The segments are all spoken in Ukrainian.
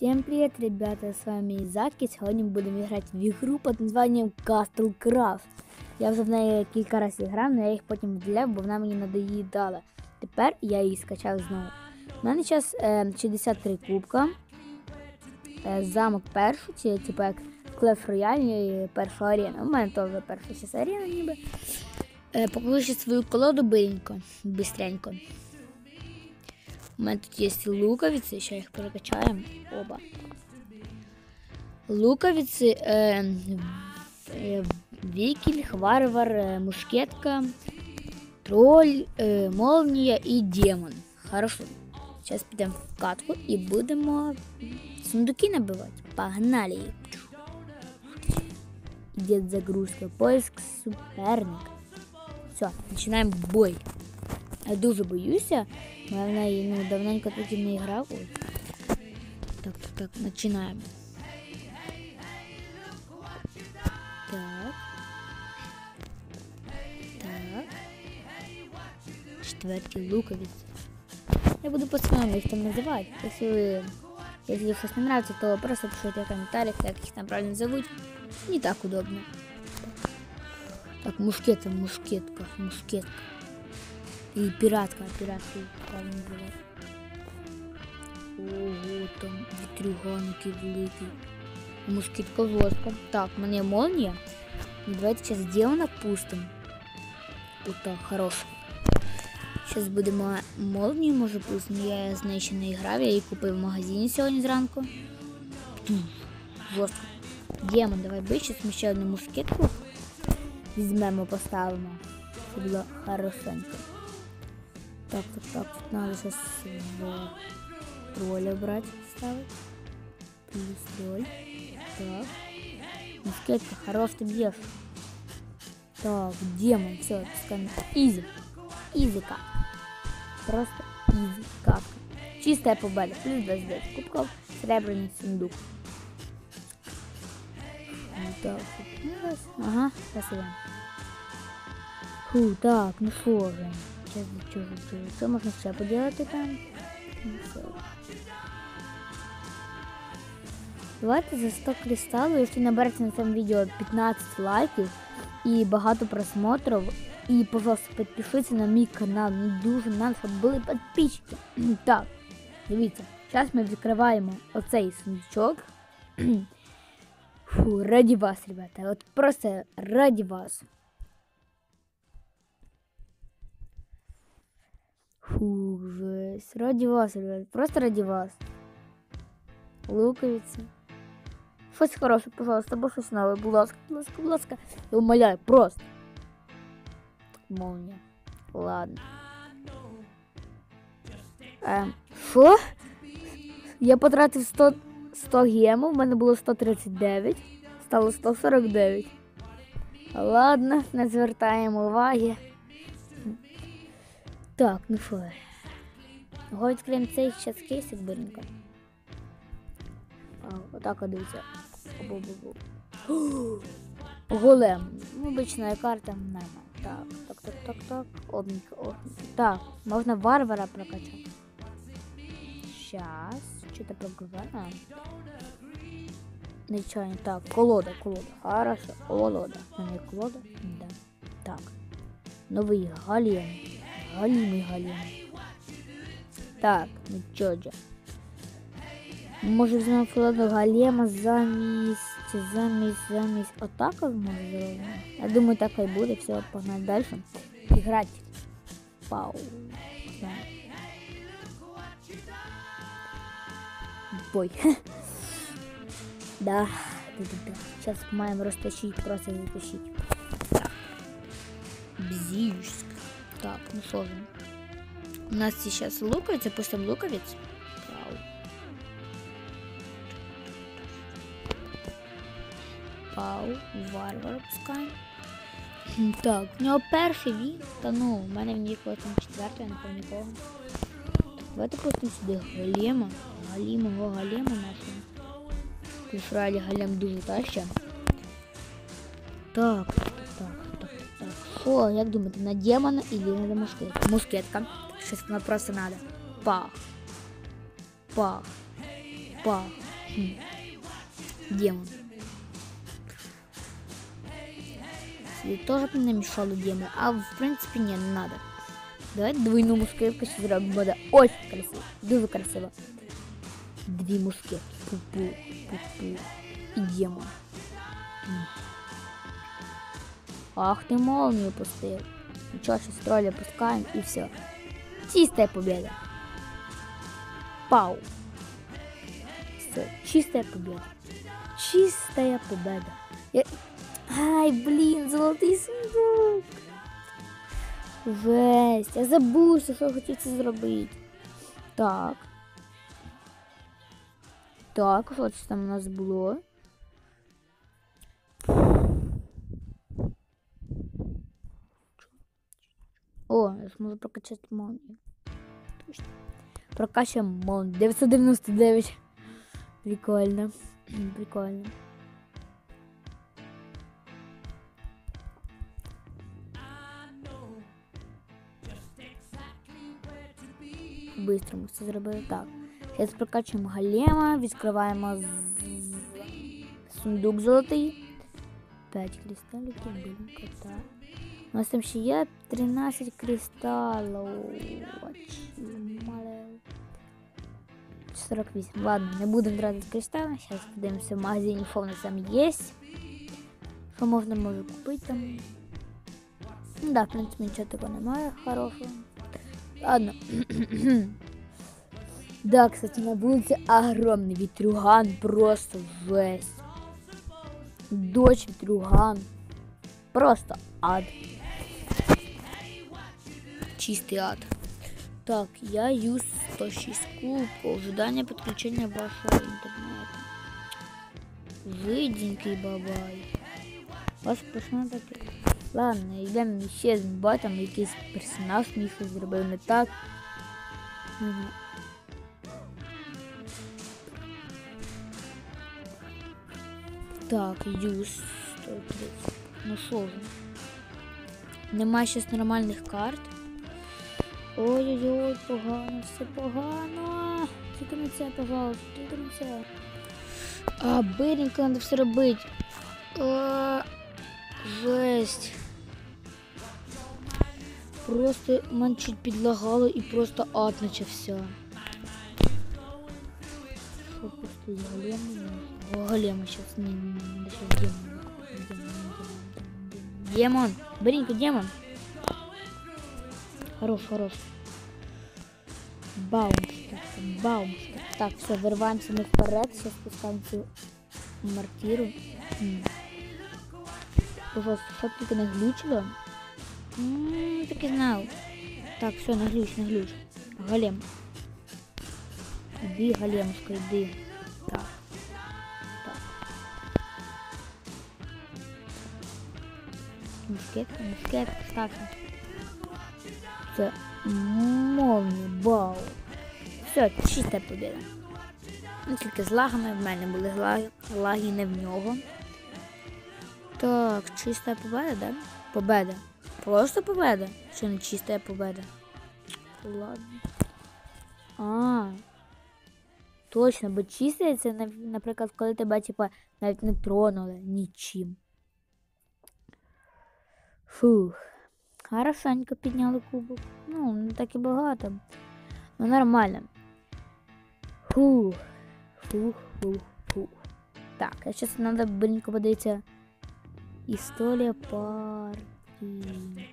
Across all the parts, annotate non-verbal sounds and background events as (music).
Всем привет, ребята, с вами Изак, и сегодня мы будем играть в игру под названием Castle Craft. Я вже в неї кілька разів грав, але я їх потім виділяв, бо вона мені надоїдала. Тепер я її скачав знову. У мене зараз е, 63 кубка. Е, замок перший, чи типу як в Clash Royale перша арена. У мене теж перша зараз арена ніби. Е, ще свою колоду биренько, бистренько. У мене тут є луковиці, ще їх перекачаємо. Оба. Луковиці, е, е, вікіль, варвар, е, мушкетка, троль, е, молнія і демон. Хорошо. Зараз підемо в катку і будемо сундуки набивати. Погнали! Іде загрузка. Поиск суперника. Все, починаємо бой. Я дуже боюся. Я в неї ну, давненько тут і не грав. Ой. Так, так, так, починаємо. Так. Так. Четвертий луковиць. Я буду по-своєму їх там називати. Якщо ви, якщо щось не нравится, то просто пишите в комментариях, как их там правильно зовут. Не так удобно. Так, мушкета, мушкетка, мушкетка. И пиратка, пиратка, Правильно називати. Ого, там вітрюганики великі. Мушкетка жорстка. Так, у мене молния. Давайте сейчас демона пустим. Вот так, хорош. Сейчас будемо молнію, може пустимо. Я з нею ще не грав, я її купив в магазині сьогодні зранку. Жорстко. Демон, давай ближче, ми ще одну мушкетку візьмемо, поставимо. Це було хорошенько. Так, так, так, тут надо сейчас тролля брать, ставить. Плюс тролль. Так. Мушкетка, хорош ты бьешь. Так, демон, все, пускай. Изи. Изи как. Просто изи как. Чистая победа. Плюс 29 кубков. Серебряный сундук. Так. Ага, спасибо. Фу, так, ну що же. Сейчас чого, чого. Що можна ще поділити там? Все. Давайте за 100 кристалів, якщо наберете на цьому відео 15 лайків і багато просмотрів. І, пожалуйста, підпишіться на мій канал. Мені дуже надо, щоб були підписчики. (clears throat) Так, дивіться, зараз ми відкриваємо оцей сундучок. (clears throat) Фу, раді вас, ребята. От просто раді вас. Фу, жесть. Раді вас, ребята. Просто раді вас. Луковиці. Щось хороше, пожалуйста, або щось нове, будь ласка, будь ласка, будь. Я умоляю, просто. Молния. Ладно. Е, Що? Я потратив 100, 100 гемів, в мене було 139, стало 149. Ладно, не звертаємо уваги. Так, ну що. Го відкриємо цей зараз кейсик бирненько. Отак от дивіться. Голем. Обична карта нема. Так, так, так, так, так. Обніка, обніка. Так, можна варвара прокачати. Щас. Что-то прогружаю. Нічого так. Колода, колода. Хорошо. Колода. У мене колода? Да. Так. Новий галім. Галімий галім. Так, нічого. же. Може візьмемо колоду галема замість, замість, замість. Отак от може зробимо. Я думаю, так і буде. Все, погнали далі. Іграти. Пау. Погнали. Бой. да. Да, да, да. Сейчас маємо розтащить, просто затащить. Так. Бзюшка. Так, ну що же. У нас сейчас луковица, пустим луковиц. Пау. Пау, варвар пускаємо. Так, в нього перший він. Та ну, в мене в нікого там четвертий, я не пам'ятаю нікого. Давайте пустимо сюди голема. Галімого галема нашого. Кушралі галем дуже таща. Так, так, так, так, так. Що, як думаєте, на демона или на мушкетка? Мушкетка. Щось вона просто надо. Пах. Пах. Пах. Хм. Демон. Себе тоже б не мешало демон. А в принципе не, не надо. Давайте двойну мушкетку ще зробимо. Буде очень красиво. Дуже красиво. Дві мушкетки. Пу-пу, пу-пу. І демон. М. Ах ты молнию пустил. Ничего, сейчас тролля пускаем и все. Чистая победа. Пау. Все, чистая победа. Чистая победа. Я... Ай, блин, золотий сундук. Жесть, я забувся, я хотів це зробити. Так. Так, що це там у нас було? Я прокачати молнію. Прокачаємо молнію. 999. Прикольно. (clears throat) Прикольно. Быстро ми це зробили так. Зараз прокачуємо голема, відкриваємо сундук золотий. 5 кристаліків, білинка, так. У нас там ще є 13 кристалів. 48. Ладно, не будемо тратити кристали. Зараз подивимося в магазині, що в нас там є. Що можна може купити там. Ну да, в принципі, нічого такого немає хорошого. Ладно. (clears throat) да, кстати, на вулиці огромний вітрюган, просто жесть. Дочь вітрюган. Просто ад. Чистый ад. Так, я юз 106 кубков. Ожидание подключения вашего интернета. Жиденький бабай. Сплошна таке. Ладно, йдемо ще з батом, якийсь персонаж мій щось зробив не так. Так, юз 130. Ну що ж. Нема щось нормальних карт. Ой-ой-ой, погано, все погано. Тільки не це, пожалуйста, тільки не це. А, биренько треба все робити. А, жесть. Просто мене чуть підлагало і просто ад начався. Що просто з големом? О, не, не, не, надо сейчас демона. Демон, демон, демон, демон. Беринка, демон. Хорош, хорош. Баумстер, баумстер. Так, все, вырываемся мы вперед, сейчас спускаем цю мартиру. М. Пожалуйста, чтоб только не глючило. М, Так и знал. Так, все, на глюч, на глюч. Голем. Иди, големушка, иди. Так. Так. Мушкетка, мушкетка, ставься. Молния, бау. Все, чиста побіда. Ну, тільки з лагами, в мене були лаги, не в нього. Так, чиста победа, да? Победа. Просто победа? Чи не чиста победа? Ладно. А. Точно, бо чиста це, наприклад, коли тебе, типа, навіть не тронули нічим. Фух. Хорошенько підняли кубок. Ну, не так і багато. Ну, нормально. Фух. Фух, фух, фух. Так, а зараз треба быстренько подивитися. Історія партії.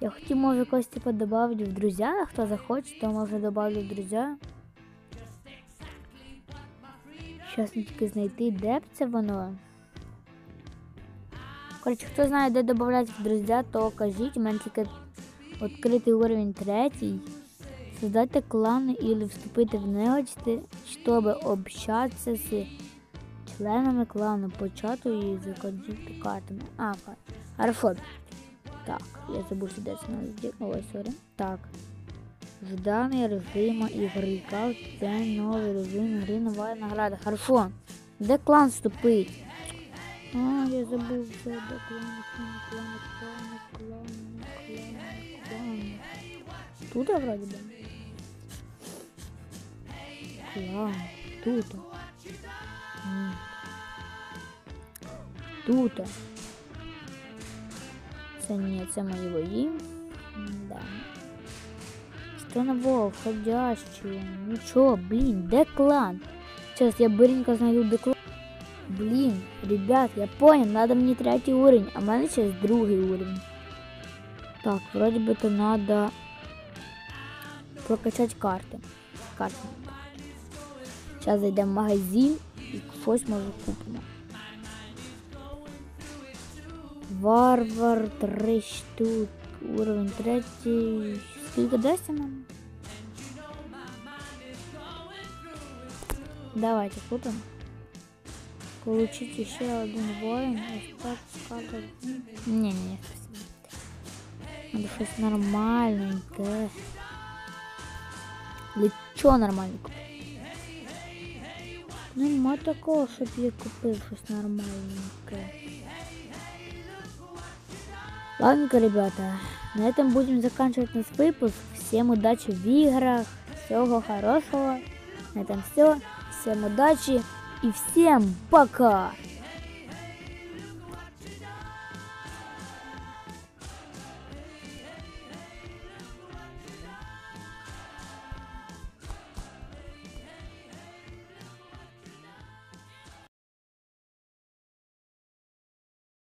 Я хотів, може, когось типа добавити в друзья, хто захоче, то може добавлю в друзья. Щас тільки знайти, де б це воно. Коротше, хто знає, де додати в друзья, то кажіть, у мене тільки відкритий уровень третій. Создайте клан или вступити в нього, щоб общатися з членами клану по чату і закодити картами. А, хорошо. Так, я забув сюди. Ой, сорі. Так. Ждане режима ігри. Кал це новий режим ігри, нова награда. Хорошо. Де клан вступить? А, я забыл все до клана, клана, клана, клана, клана, клана, клана. Тут вроде бы. Клан, тут. Тут. Це ні, це мої бої. Да. Что нового? Входящие. Ну чё, блин, де клан? Сейчас я быренько знайду де клан. Блин, ребят, я понял, надо мне третий уровень, а у меня сейчас другий уровень. Так, вроде бы то надо прокачать карты. Карты. Сейчас зайдем в магазин і щось може купимо. Варвар 3 штук, уровень 3. Пригодайся нам. Давайте купим. Получить еще один воин. Не, не, не, Надо ну, что-то нормальненькое. Для чего нормальненькое? Ну, мать такого, чтобы я купил щось нормальненьке. Ладненько, ребята, на этом будем заканчивать наш выпуск. Всем удачи в играх, всего хорошего. На этом все. Всем удачи и всем пока!